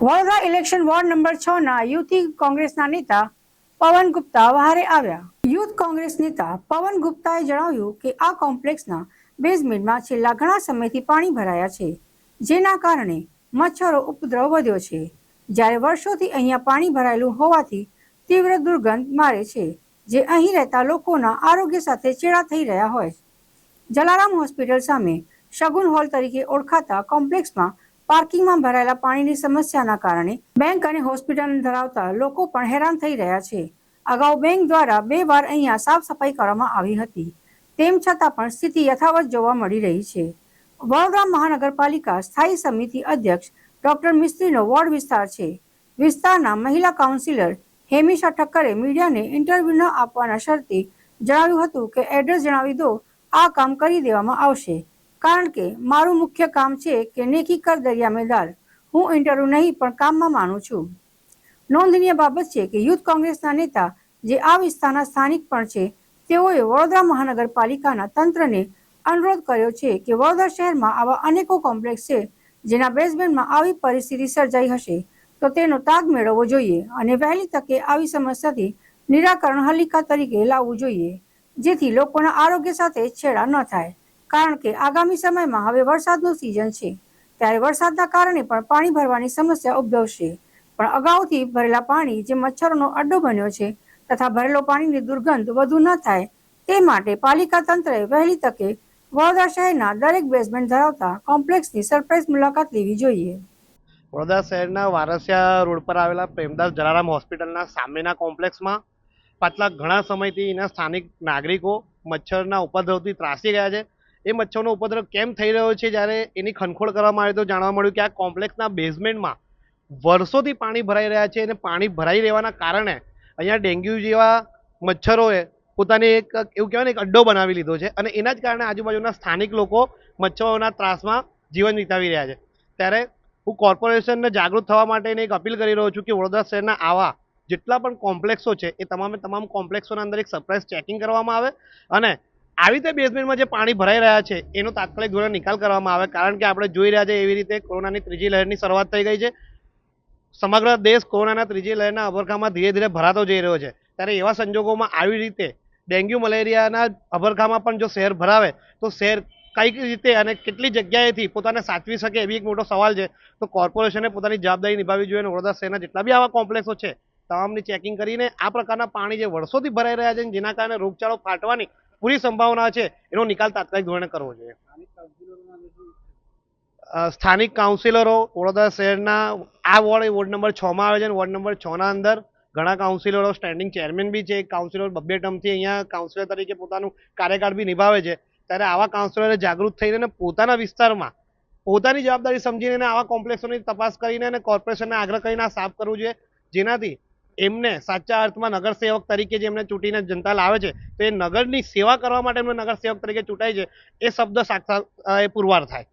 Vadodara election ward number છ ના youth કોંગ્રેસના નેતા પવન ગુપ્તા વહારે આવ્યા. યુથ કોંગ્રેસ નેતા પવન ગુપ્તાએ જણાવ્યું કે આ કોમ્પ્લેક્સના બેઝમેન્ટમાં છેલ્લા ઘણા સમયથી પાણી ભરાયા છે, જેના કારણે મચ્છરો ઉપદ્રવ વધ્યો છે. જ્યારે વર્ષોથી અહીંયા પાણી ભરાયેલું હોવાથી તીવ્ર દુર્ગંધ મારે છે, જે અહીં રહેતા લોકોના આરોગ્ય સાથે ચેડા થઈ રહ્યા હોય. જલારામ હોસ્પિટલ સામે શગુન હોલ તરીકે ઓળખાતા કોમ્પ્લેક્સમાં પાર્કિંગમાં ભરાયેલા પાણીની સમસ્યાના કારણે બેંક અને હોસ્પિટલ ધરાવતા લોકો પણ હેરાન થઈ રહ્યા છે. અગાઉ બેંક દ્વારા બે વાર અહીંયા સાફ સફાઈ કરવામાં આવી હતી. તેમ છતાં પણ સ્થિતિ યથાવત જોવા મળી રહી છે. વડોદરા મહાનગરપાલિકા સ્થાયી સમિતિ અધ્યક્ષ ડોક્ટર મિસ્ત્રીનો વોર્ડ વિસ્તાર છે. વિસ્તારના મહિલા કાઉન્સિલર હેમિશા ઠક્કરે મીડિયાને ઇન્ટરવ્યૂ ન આપવાના શરતે જણાવ્યું હતું કે એડ્રેસ જણાવી દો, આ કામ કરી દેવામાં આવશે. કારણ કે મારું મુખ્ય કામ છે કે નેકી કર દરિયા મેદાર હું ઇન્ટરવ્યૂ નહીં, પણ કામમાં માનું છું. નોંધનીય બાબત છે કે યુથ કોંગ્રેસના નેતા જે આ વિસ્તારના સ્થાનિક પણ છે, તેઓએ વડોદરા મહાનગરપાલિકાના તંત્રને અનુરોધ કર્યો છે કે વડોદરા શહેરમાં આવા અનેકો કોમ્પ્લેક્સ છે, જેના બેઝમેન્ટમાં આવી પરિસ્થિતિ સર્જાઈ હશે, તો તેનો તાગ મેળવવો જોઈએ અને વહેલી તકે આવી સમસ્યાથી નિરાકરણ હલિકા તરીકે લાવવું જોઈએ, જેથી લોકોના આરોગ્ય સાથે છેડા ન થાય. કારણ કે આગામી સમયમાં હવે વરસાદનું સિઝન છે. ત્યારે વરસાદના કારણે પણ પાણી ભરવાની સમસ્યા ઉદ્ભવશે. પણ અગાઉથી ભરેલા પાણી જે મચ્છરોનો અડ્ડો બન્યો છે તથા ભરેલો પાણીની દુર્ગંધ વધુ ન થાય તે માટે પાલિકા તંત્રએ વહેલી તકે વડોદરા શહેરના દરેક બેઝમેન્ટ ધરાવતા કોમ્પ્લેક્સની સરપ્રાઇઝ મુલાકાત લેવી જોઈએ. વડોદરા શહેરના વારસિયા રોડ પર આવેલા પ્રેમદાસ જલારામ હોસ્પિટલના સામેના કોમ્પ્લેક્સમાં પાછલા ઘણા સમયથી એના સ્થાનિક નાગરિકો મચ્છરના ઉપદ્રવથી ત્રાસી ગયા છે. એ મચ્છરનો ઉપદ્રવ કેમ થઈ રહ્યો છે જ્યારે એની ખનખોળ કરવામાં આવી તો જાણવા મળ્યું કે આ કોમ્પ્લેક્સના બેઝમેન્ટમાં વર્ષોથી પાણી ભરાઈ રહ્યા છે અને પાણી ભરાઈ રહેવાના કારણે અહીંયા ડેન્ગ્યુ જેવા મચ્છરોએ પોતાની એક, એવું કહેવાય ને, એક અડ્ડો બનાવી લીધો છે અને એના જ કારણે આજુબાજુના સ્થાનિક લોકો મચ્છરોના ત્રાસમાં જીવન વિતાવી રહ્યા છે. ત્યારે હું કોર્પોરેશનને જાગૃત થવા માટેની એક અપીલ કરી રહ્યો છું કે વડોદરા શહેરના આવા જેટલા પણ કોમ્પ્લેક્સો છે એ તમામે તમામ કોમ્પ્લેક્સોના અંદર એક સરપ્રાઇઝ ચેકિંગ કરવામાં આવે અને આવી રીતે બેઝમેન્ટમાં જે પાણી ભરાઈ રહ્યા છે, એનો તાત્કાલિક ધોરણે નિકાલ કરવામાં આવે. કારણ કે આપણે જોઈ રહ્યા છે એવી રીતે કોરોનાની ત્રીજી લહેરની શરૂઆત થઈ ગઈ છે. સમગ્ર દેશ કોરોનાના ત્રીજી લહેરના અભરખામાં ધીરે ધીરે ભરાતો જઈ રહ્યો છે. ત્યારે એવા સંજોગોમાં આવી રીતે ડેન્ગ્યુ, મલેરિયાના અભરખામાં પણ જો શહેર ભરાવે, તો શહેર કઈ રીતે અને કેટલી જગ્યાએથી પોતાને સાચવી શકે એવી એક મોટો સવાલ છે. તો કોર્પોરેશને પોતાની જવાબદારી નિભાવવી જોઈએ અને વડોદરા શહેરના જેટલા બી આવા કોમ્પ્લેક્સો છે, તમામની ચેકિંગ કરીને આ પ્રકારના પાણી જે વર્ષોથી ભરાઈ રહ્યા છે જેના કારણે રોગચાળો ફાટવાની પૂરી સંભાવના છે, એનો નિકાલ તાત્કાલિક ધોરણે કરવો જોઈએ. સ્થાનિક કાઉન્સિલરો વડોદરા શહેરના, આ વોર્ડ વોર્ડ નંબર છ માં આવે છે વોર્ડ નંબર છ ના અંદર ઘણા કાઉન્સિલરો, સ્ટેન્ડિંગ ચેરમેન બી છે કાઉન્સિલર બબ્બે ટર્મથી અહીંયા કાઉન્સિલર તરીકે પોતાનું કાર્યકાળ બી નિભાવે છે. ત્યારે આવા કાઉન્સિલરે જાગૃત થઈને પોતાના વિસ્તારમાં પોતાની જવાબદારી સમજીને આવા કોમ્પ્લેક્સોની તપાસ કરીને અને કોર્પોરેશનને આગ્રહ કરીને સાફ કરવું જોઈએ. જેનાથી એમને સાચા અર્થમાં નગરસેવક તરીકે જે એમને ચૂંટીને જનતા લાવે છે, તો એ નગરની સેવા કરવા માટે એમને નગરસેવક તરીકે ચૂંટાય છે, એ શબ્દ સાક્ષાત એ પુરવાર થાય.